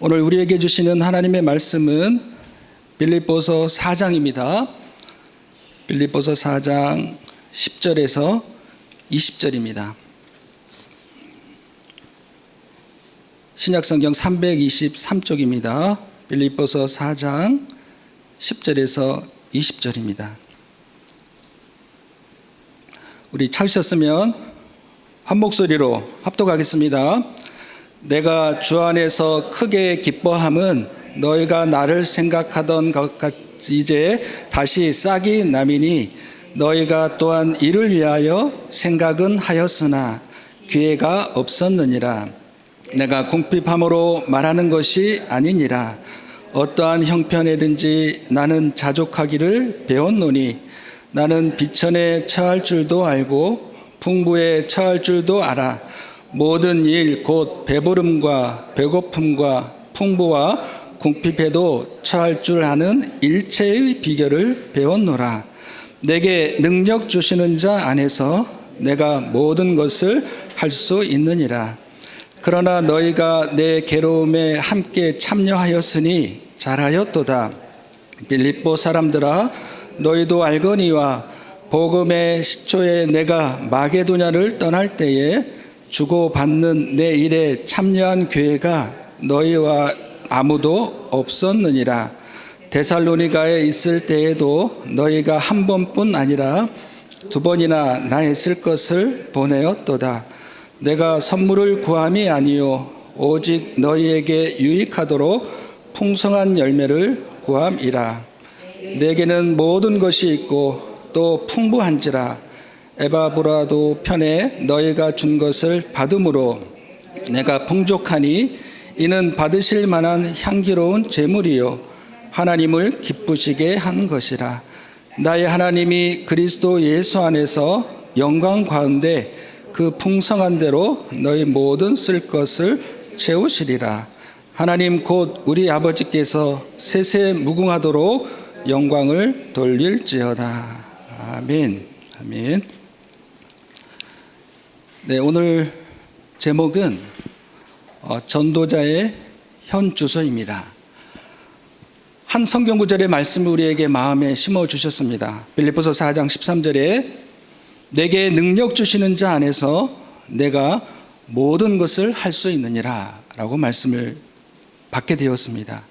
오늘 우리에게 주시는 하나님의 말씀은 빌립보서 4장입니다. 빌립보서 4장 10절에서 20절입니다. 신약성경 323쪽입니다. 빌립보서 4장 10절에서 20절입니다. 우리 찾으셨으면 한 목소리로 합독하겠습니다. 내가 주 안에서 크게 기뻐함은 너희가 나를 생각하던 것 같이 이제 다시 싹이 남이니 너희가 또한 이를 위하여 생각은 하였으나 기회가 없었느니라. 내가 궁핍함으로 말하는 것이 아니니라. 어떠한 형편에든지 나는 자족하기를 배웠노니 나는 비천에 처할 줄도 알고 풍부에 처할 줄도 알아. 모든 일 곧 배부름과 배고픔과 풍부와 궁핍에도 처할 줄 아는 일체의 비결을 배웠노라. 내게 능력 주시는 자 안에서 내가 모든 것을 할 수 있느니라. 그러나 너희가 내 괴로움에 함께 참여하였으니 잘하였도다. 빌립보 사람들아 너희도 알거니와 복음의 시초에 내가 마게도냐를 떠날 때에 주고받는 내 일에 참여한 교회가 너희와 아무도 없었느니라. 데살로니가에 있을 때에도 너희가 한 번뿐 아니라 두 번이나 나의 쓸 것을 보내었도다. 내가 선물을 구함이 아니요 오직 너희에게 유익하도록 풍성한 열매를 구함이라. 내게는 모든 것이 있고 또 풍부한지라 에바브라도 편에 너희가 준 것을 받음으로 내가 풍족하니 이는 받으실 만한 향기로운 제물이요. 하나님을 기쁘시게 한 것이라. 나의 하나님이 그리스도 예수 안에서 영광 가운데 그 풍성한 대로 너희 모든 쓸 것을 채우시리라. 하나님 곧 우리 아버지께서 세세 무궁하도록 영광을 돌릴지어다. 아멘. 아멘 네 오늘 제목은 어, 전도자의 현 주소입니다. 한 성경 구절의 말씀을 우리에게 마음에 심어 주셨습니다. 빌립보서 4장 13절에 내게 능력 주시는 자 안에서 내가 모든 것을 할 수 있느니라라고 말씀을 받게 되었습니다.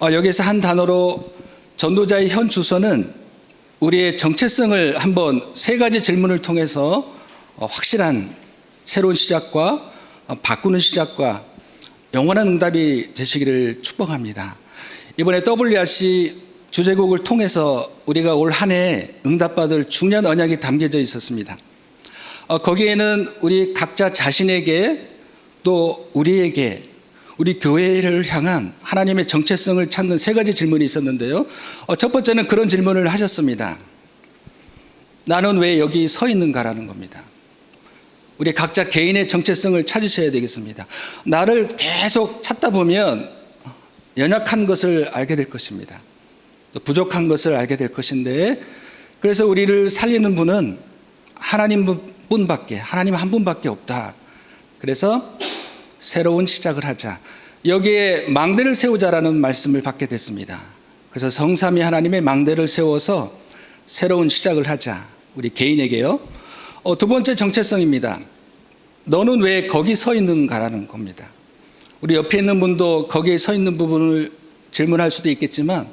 어, 여기서 한 단어로 전도자의 현 주소는 우리의 정체성을 한번 세 가지 질문을 통해서 어, 확실한 새로운 시작과 어, 바꾸는 시작과 영원한 응답이 되시기를 축복합니다. 이번에 WRC 주제곡을 통해서 우리가 올 한 해 응답받을 중요한 언약이 담겨져 있었습니다. 어, 거기에는 우리 각자 자신에게 또 우리에게 우리 교회를 향한 하나님의 정체성을 찾는 세 가지 질문이 있었는데요. 어, 첫 번째는 그런 질문을 하셨습니다. 나는 왜 여기 서 있는가라는 겁니다. 우리 각자 개인의 정체성을 찾으셔야 되겠습니다. 나를 계속 찾다 보면 연약한 것을 알게 될 것입니다. 또 부족한 것을 알게 될 것인데 그래서 우리를 살리는 분은 하나님 분밖에 하나님 한 분밖에 없다. 그래서 새로운 시작을 하자. 여기에 망대를 세우자라는 말씀을 받게 됐습니다. 그래서 성삼이 하나님의 망대를 세워서 새로운 시작을 하자. 우리 개인에게요. 어, 두 번째 정체성입니다. 너는 왜 거기 서 있는가라는 겁니다. 우리 옆에 있는 분도 거기에 서 있는 부분을 질문할 수도 있겠지만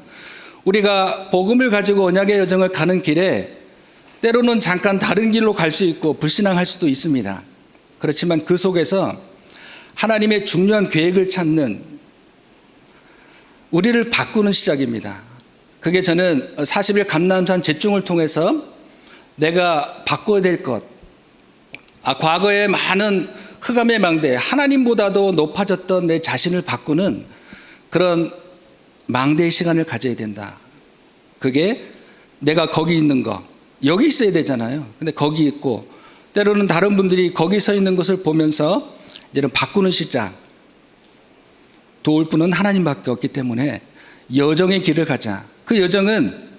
우리가 복음을 가지고 언약의 여정을 가는 길에 때로는 잠깐 다른 길로 갈 수 있고 불신앙할 수도 있습니다. 그렇지만 그 속에서 하나님의 중요한 계획을 찾는 우리를 바꾸는 시작입니다. 그게 저는 40일 감남산 제중을 통해서 내가 바꿔야 될 것, 아, 과거에 많은 흑암의 망대, 하나님보다도 높아졌던 내 자신을 바꾸는 그런 망대의 시간을 가져야 된다. 그게 내가 거기 있는 거, 여기 있어야 되잖아요. 근데 거기 있고, 때로는 다른 분들이 거기 서 있는 것을 보면서 이제는 바꾸는 시작. 도울 분은 하나님밖에 없기 때문에 여정의 길을 가자. 그 여정은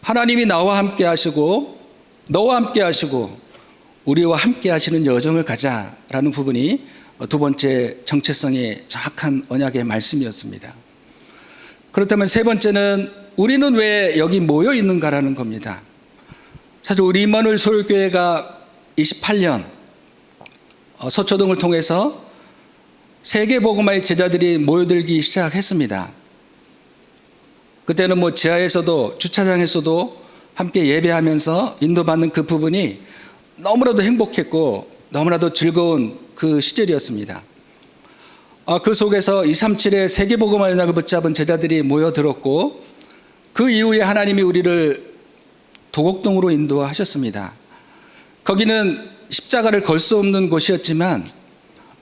하나님이 나와 함께 하시고, 너와 함께 하시고, 우리와 함께 하시는 여정을 가자라는 부분이 두 번째 정체성의 정확한 언약의 말씀이었습니다. 그렇다면 세 번째는 우리는 왜 여기 모여 있는가라는 겁니다. 사실 우리 임마누엘 서울교회가 28년 어, 서초동을 통해서 세계 복음화의 제자들이 모여들기 시작했습니다. 그때는 뭐 지하에서도 주차장에서도 함께 예배하면서 인도받는 그 부분이 너무나도 행복했고 너무나도 즐거운 그 시절이었습니다. 아, 그 속에서 237의 세계복음화 연락을 붙잡은 제자들이 모여들었고 그 이후에 하나님이 우리를 도곡동으로 인도하셨습니다. 거기는 십자가를 걸 수 없는 곳이었지만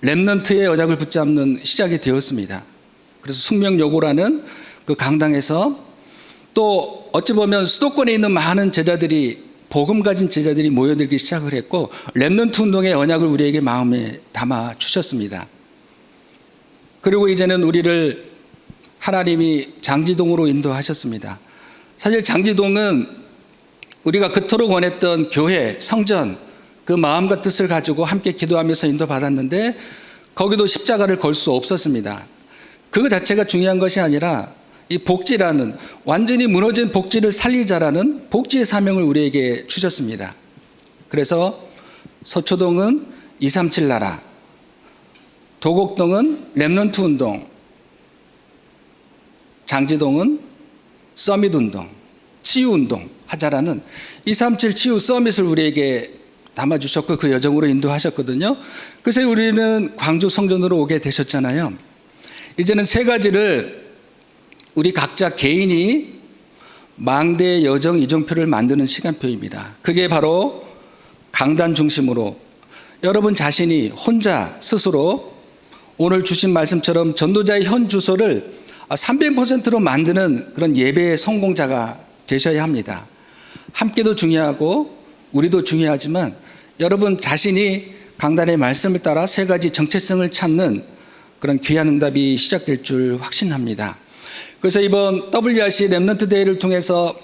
렘넌트의 언약을 붙잡는 시작이 되었습니다. 그래서 숙명여고라는 그 강당에서 또 어찌 보면 수도권에 있는 많은 제자들이 복음 가진 제자들이 모여들기 시작을 했고 렘넌트 운동의 언약을 우리에게 마음에 담아 주셨습니다. 그리고 이제는 우리를 하나님이 장지동으로 인도하셨습니다. 사실 장지동은 우리가 그토록 원했던 교회, 성전, 그 마음과 뜻을 가지고 함께 기도하면서 인도받았는데 거기도 십자가를 걸 수 없었습니다. 그 자체가 중요한 것이 아니라 이 복지라는 완전히 무너진 복지를 살리자라는 복지의 사명을 우리에게 주셨습니다. 그래서 서초동은 237 나라, 도곡동은 랩넌트 운동, 장지동은 서밋 운동, 치유 운동 하자라는 237 치유 서밋을 우리에게 담아 주셨고 그 여정으로 인도하셨거든요. 그래서 우리는 광주 성전으로 오게 되셨잖아요. 이제는 세 가지를 우리 각자 개인이 망대 여정 이정표를 만드는 시간표입니다. 그게 바로 강단 중심으로 여러분 자신이 혼자 스스로 오늘 주신 말씀처럼 전도자의 현 주소를 300%로 만드는 그런 예배의 성공자가 되셔야 합니다. 함께도 중요하고 우리도 중요하지만 여러분 자신이 강단의 말씀을 따라 세 가지 정체성을 찾는 그런 귀한 응답이 시작될 줄 확신합니다. 그래서 이번 WRC 랩런트 대회를 통해서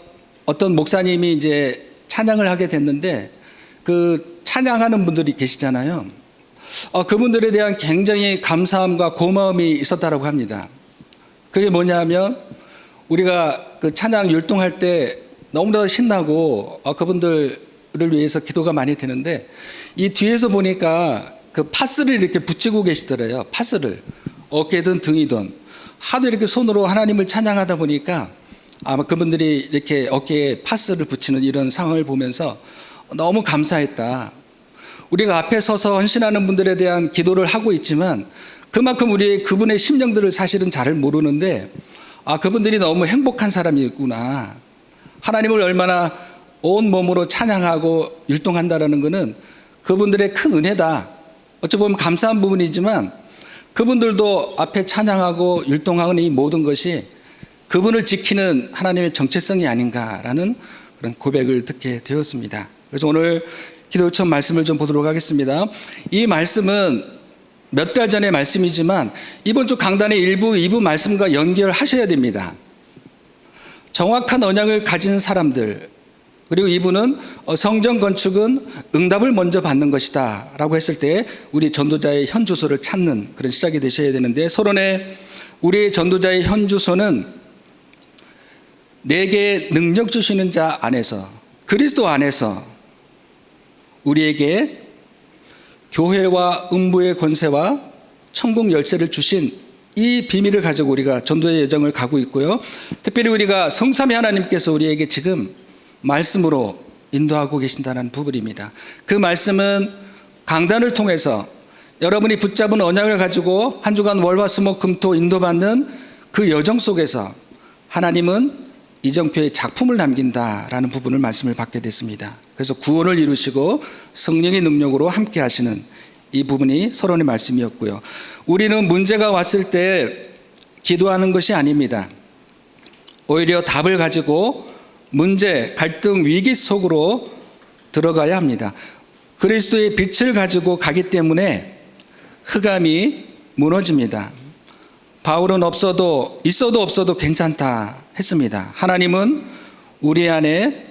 어떤 목사님이 이제 찬양을 하게 됐는데 그 찬양하는 분들이 계시잖아요. 어, 그분들에 대한 굉장히 감사함과 고마움이 있었다라고 합니다. 그게 뭐냐면 우리가 그 찬양 율동할 때 너무나 신나고 어, 그분들을 위해서 기도가 많이 되는데 이 뒤에서 보니까 그 파스를 이렇게 붙이고 계시더래요. 파스를 어깨든 등이든 하도 이렇게 손으로 하나님을 찬양하다 보니까 아마 그분들이 이렇게 어깨에 파스를 붙이는 이런 상황을 보면서 너무 감사했다. 우리가 앞에 서서 헌신하는 분들에 대한 기도를 하고 있지만 그만큼 우리 그분의 심령들을 사실은 잘 모르는데 아 그분들이 너무 행복한 사람이구나. 하나님을 얼마나 온 몸으로 찬양하고 율동한다라는 것은 그분들의 큰 은혜다. 어찌 보면 감사한 부분이지만 그분들도 앞에 찬양하고 율동하는 이 모든 것이 그분을 지키는 하나님의 정체성이 아닌가라는 그런 고백을 듣게 되었습니다. 그래서 오늘 기도 요청 말씀을 좀 보도록 하겠습니다. 이 말씀은 몇 달 전의 말씀이지만 이번 주 강단의 일부, 2부 말씀과 연결하셔야 됩니다. 정확한 언약을 가진 사람들, 그리고 이분은 어, 성전 건축은 응답을 먼저 받는 것이다 라고 했을 때 우리 전도자의 현 주소를 찾는 그런 시작이 되셔야 되는데 서론에 우리 전도자의 현 주소는 내게 능력 주시는 자 안에서 그리스도 안에서 우리에게 교회와 음부의 권세와 천국 열쇠를 주신 이 비밀을 가지고 우리가 전도의 여정을 가고 있고요. 특별히 우리가 성삼위 하나님께서 우리에게 지금 말씀으로 인도하고 계신다는 부분입니다. 그 말씀은 강단을 통해서 여러분이 붙잡은 언약을 가지고 한 주간 월화수목 금토 인도받는 그 여정 속에서 하나님은 이정표의 작품을 남긴다라는 부분을 말씀을 받게 됐습니다. 그래서 구원을 이루시고 성령의 능력으로 함께 하시는 이 부분이 서론의 말씀이었고요. 우리는 문제가 왔을 때 기도하는 것이 아닙니다. 오히려 답을 가지고 문제, 갈등, 위기 속으로 들어가야 합니다. 그리스도의 빛을 가지고 가기 때문에 흑암이 무너집니다. 바울은 없어도 있어도 없어도 괜찮다 했습니다. 하나님은 우리 안에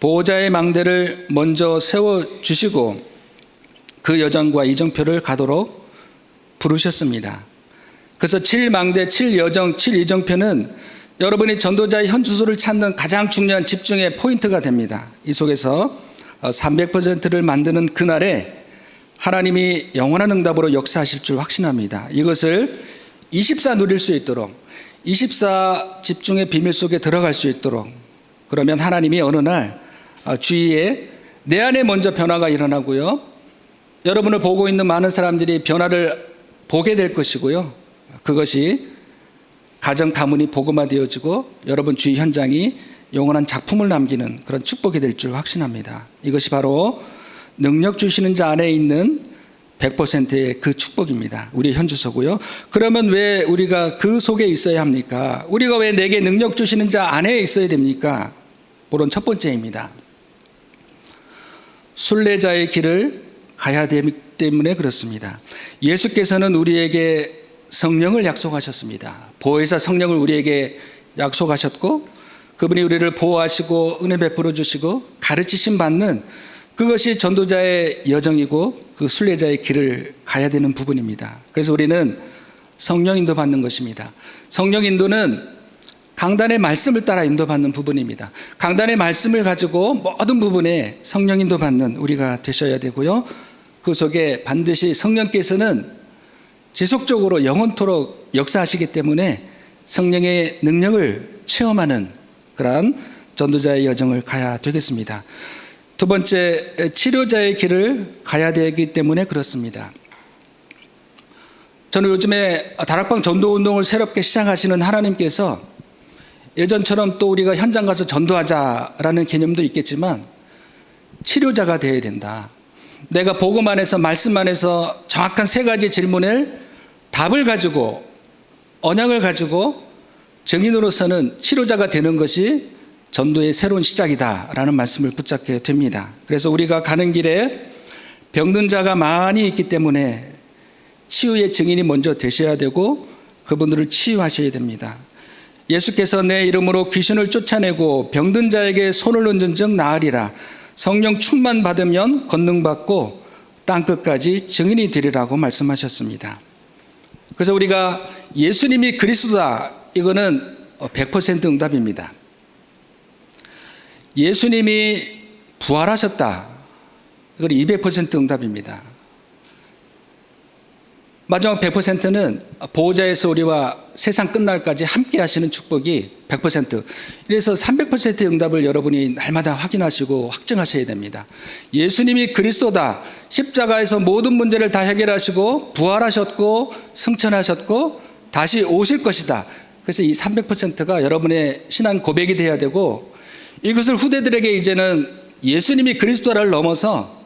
보호자의 망대를 먼저 세워 주시고 그 여정과 이정표를 가도록 부르셨습니다. 그래서 7망대 7여정 7이정표는 여러분이 전도자의 현 주소를 찾는 가장 중요한 집중의 포인트가 됩니다. 이 속에서 300%를 만드는 그날에 하나님이 영원한 응답으로 역사하실 줄 확신합니다. 이것을 24 누릴 수 있도록 24 집중의 비밀 속에 들어갈 수 있도록 그러면 하나님이 어느 날 어, 주위에 내 안에 먼저 변화가 일어나고요. 여러분을 보고 있는 많은 사람들이 변화를 보게 될 것이고요. 그것이 가정 가문이 복음화되어지고 여러분 주위 현장이 영원한 작품을 남기는 그런 축복이 될 줄 확신합니다. 이것이 바로 능력 주시는 자 안에 있는 100%의 그 축복입니다. 우리 현주소고요. 그러면 왜 우리가 그 속에 있어야 합니까? 우리가 왜 내게 능력 주시는 자 안에 있어야 됩니까? 그런 첫 번째입니다. 순례자의 길을 가야 되기 때문에 그렇습니다. 예수께서는 우리에게 성령을 약속하셨습니다. 보혜사 성령을 우리에게 약속하셨고 그분이 우리를 보호하시고 은혜 베풀어 주시고 가르치심 받는 그것이 전도자의 여정이고 그 순례자의 길을 가야 되는 부분입니다. 그래서 우리는 성령 인도 받는 것입니다. 성령 인도는 강단의 말씀을 따라 인도받는 부분입니다. 강단의 말씀을 가지고 모든 부분에 성령 인도받는 우리가 되셔야 되고요. 그 속에 반드시 성령께서는 지속적으로 영원토록 역사하시기 때문에 성령의 능력을 체험하는 그러한 전도자의 여정을 가야 되겠습니다. 두 번째, 치료자의 길을 가야 되기 때문에 그렇습니다. 저는 요즘에 다락방 전도 운동을 새롭게 시작하시는 하나님께서 예전처럼 또 우리가 현장 가서 전도하자라는 개념도 있겠지만 치료자가 되어야 된다. 내가 복음 안에서 말씀 안에서 정확한 세 가지 질문을 답을 가지고 언약을 가지고 증인으로서는 치료자가 되는 것이 전도의 새로운 시작이다라는 말씀을 붙잡게 됩니다. 그래서 우리가 가는 길에 병든 자가 많이 있기 때문에 치유의 증인이 먼저 되셔야 되고 그분들을 치유하셔야 됩니다. 예수께서 내 이름으로 귀신을 쫓아내고 병든 자에게 손을 얹은 즉 나으리라. 성령 충만 받으면 권능 받고 땅 끝까지 증인이 되리라고 말씀하셨습니다. 그래서 우리가 예수님이 그리스도다 이거는 100% 응답입니다. 예수님이 부활하셨다. 이건 200% 응답입니다. 마지막 100%는 보호자에서 우리와 세상 끝날까지 함께 하시는 축복이 100%. 이래서 300%의 응답을 여러분이 날마다 확인하시고 확증하셔야 됩니다. 예수님이 그리스도다. 십자가에서 모든 문제를 다 해결하시고 부활하셨고 승천하셨고 다시 오실 것이다. 그래서 이 300%가 여러분의 신앙 고백이 돼야 되고 이것을 후대들에게 이제는 예수님이 그리스도를 넘어서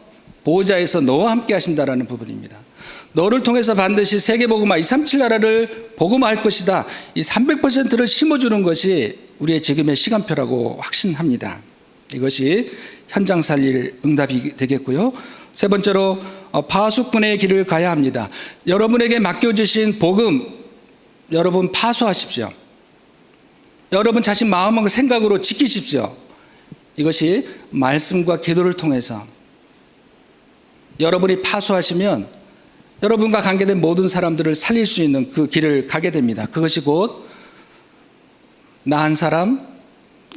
보호자에서 너와 함께 하신다라는 부분입니다. 너를 통해서 반드시 세계 복음화 237 나라를 복음화할 것이다. 이 300%를 심어 주는 것이 우리의 지금의 시간표라고 확신합니다. 이것이 현장 살릴 응답이 되겠고요. 세 번째로 어, 파수꾼의 길을 가야 합니다. 여러분에게 맡겨주신 복음 여러분 파수하십시오. 여러분 자신 마음과 생각으로 지키십시오. 이것이 말씀과 기도를 통해서 여러분이 파수하시면 여러분과 관계된 모든 사람들을 살릴 수 있는 그 길을 가게 됩니다. 그것이 곧 나 한 사람,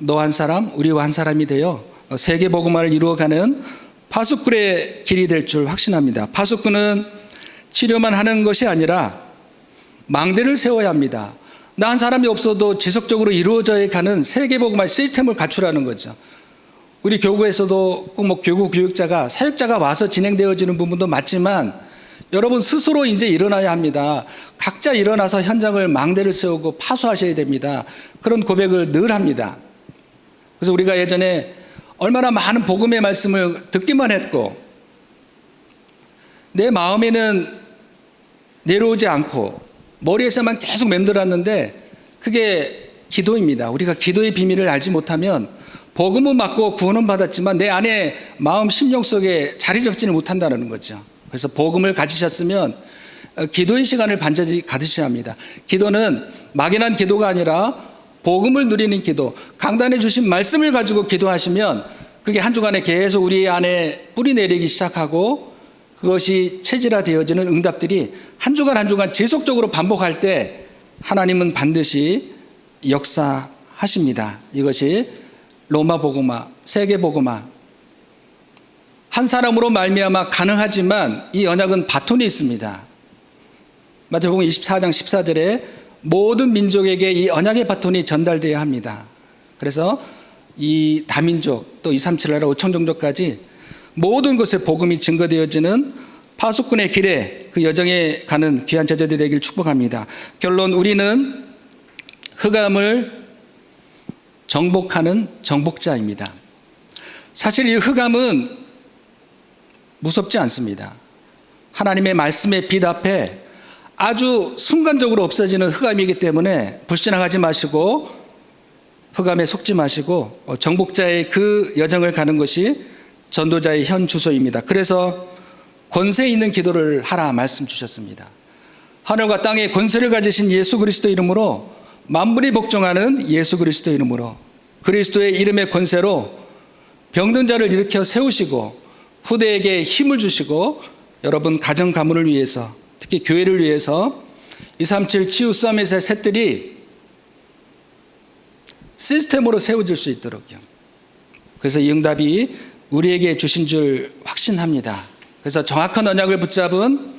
너 한 사람, 우리와 한 사람이 되어 세계 복음화를 이루어가는 파수꾼의 길이 될 줄 확신합니다. 파수꾼은 치료만 하는 것이 아니라 망대를 세워야 합니다. 나 한 사람이 없어도 지속적으로 이루어져 가는 세계 복음화 시스템을 갖추라는 거죠. 우리 교구에서도 꼭 뭐 교구 교육자가 사역자가 와서 진행되어지는 부분도 맞지만 여러분 스스로 이제 일어나야 합니다. 각자 일어나서 현장을 망대를 세우고 파수하셔야 됩니다. 그런 고백을 늘 합니다. 그래서 우리가 예전에 얼마나 많은 복음의 말씀을 듣기만 했고 내 마음에는 내려오지 않고 머리에서만 계속 맴돌았는데 그게 기도입니다. 우리가 기도의 비밀을 알지 못하면 복음은 맞고 구원은 받았지만 내 안에 마음 심령 속에 자리 잡지는 못한다는 거죠. 그래서 복음을 가지셨으면 어, 기도의 시간을 반드시 가지셔야 합니다. 기도는 막연한 기도가 아니라 복음을 누리는 기도, 강단해 주신 말씀을 가지고 기도하시면 그게 한 주간에 계속 우리 안에 뿌리 내리기 시작하고 그것이 체질화 되어지는 응답들이 한 주간 한 주간 지속적으로 반복할 때 하나님은 반드시 역사하십니다. 이것이 로마 복음화, 세계 복음화 한 사람으로 말미암아 가능하지만 이 언약은 바톤이 있습니다. 마태복음 24장 14절에 모든 민족에게 이 언약의 바톤이 전달되어야 합니다. 그래서 이 다민족 또 237 나라 5천 종족까지 모든 것에 복음이 증거되어지는 파수꾼의 길에 그 여정에 가는 귀한 제자들에게 축복합니다. 결론 우리는 흑암을 정복하는 정복자입니다. 사실 이 흑암은 무섭지 않습니다. 하나님의 말씀의 빛 앞에 아주 순간적으로 없어지는 흑암이기 때문에 불신앙하지 마시고 흑암에 속지 마시고 어, 정복자의 그 여정을 가는 것이 전도자의 현 주소입니다. 그래서 권세 있는 기도를 하라 말씀 주셨습니다. 하늘과 땅에 권세를 가지신 예수 그리스도 이름으로 만물이 복종하는 예수 그리스도 이름으로 그리스도의 이름의 권세로 병든 자를 일으켜 세우시고 후대에게 힘을 주시고 여러분 가정 가문을 위해서 특히 교회를 위해서 237 치유 서밋의 셋들이 시스템으로 세워질 수 있도록요. 그래서 이 응답이 우리에게 주신 줄 확신합니다. 그래서 정확한 언약을 붙잡은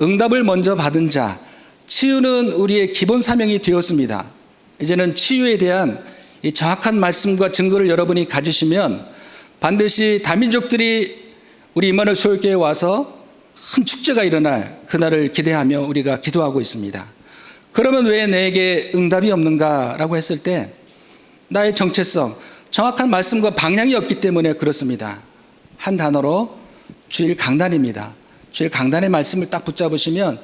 응답을 먼저 받은 자, 치유는 우리의 기본 사명이 되었습니다. 이제는 치유에 대한 이 정확한 말씀과 증거를 여러분이 가지시면 반드시 다민족들이 우리 임마누엘 소유교회에 와서 큰 축제가 일어날 그날을 기대하며 우리가 기도하고 있습니다. 그러면 왜 내게 응답이 없는가라고 했을 때 나의 정체성, 정확한 말씀과 방향이 없기 때문에 그렇습니다. 한 단어로 주일 강단입니다. 주일 강단의 말씀을 딱 붙잡으시면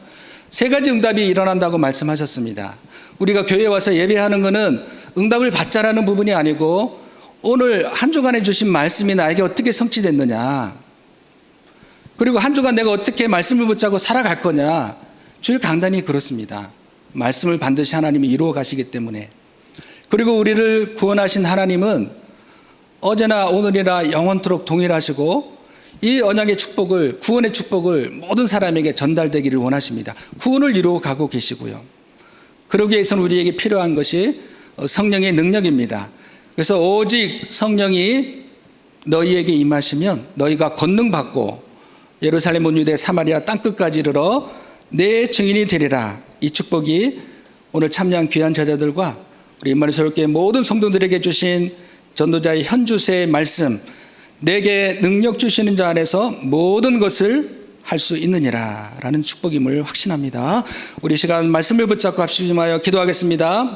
세 가지 응답이 일어난다고 말씀하셨습니다. 우리가 교회에 와서 예배하는 것은 응답을 받자라는 부분이 아니고 오늘 한 주간에 주신 말씀이 나에게 어떻게 성취됐느냐. 그리고 한 주간 내가 어떻게 말씀을 붙잡고 살아갈 거냐. 주일 강단이 그렇습니다. 말씀을 반드시 하나님이 이루어 가시기 때문에. 그리고 우리를 구원하신 하나님은 어제나 오늘이나 영원토록 동일하시고 이 언약의 축복을 구원의 축복을 모든 사람에게 전달되기를 원하십니다. 구원을 이루어 가고 계시고요. 그러기 위해서는 우리에게 필요한 것이 성령의 능력입니다. 그래서 오직 성령이 너희에게 임하시면 너희가 권능 받고 예루살렘 온 유대 사마리아 땅끝까지 이르러 내 증인이 되리라. 이 축복이 오늘 참여한 귀한 제자들과 우리 임마누엘 서울교회 모든 성도들에게 주신 전도자의 현주세의 말씀 내게 능력 주시는 자 안에서 모든 것을 할 수 있느니라 라는 축복임을 확신합니다. 우리 시간 말씀을 붙잡고 합심하여 기도하겠습니다.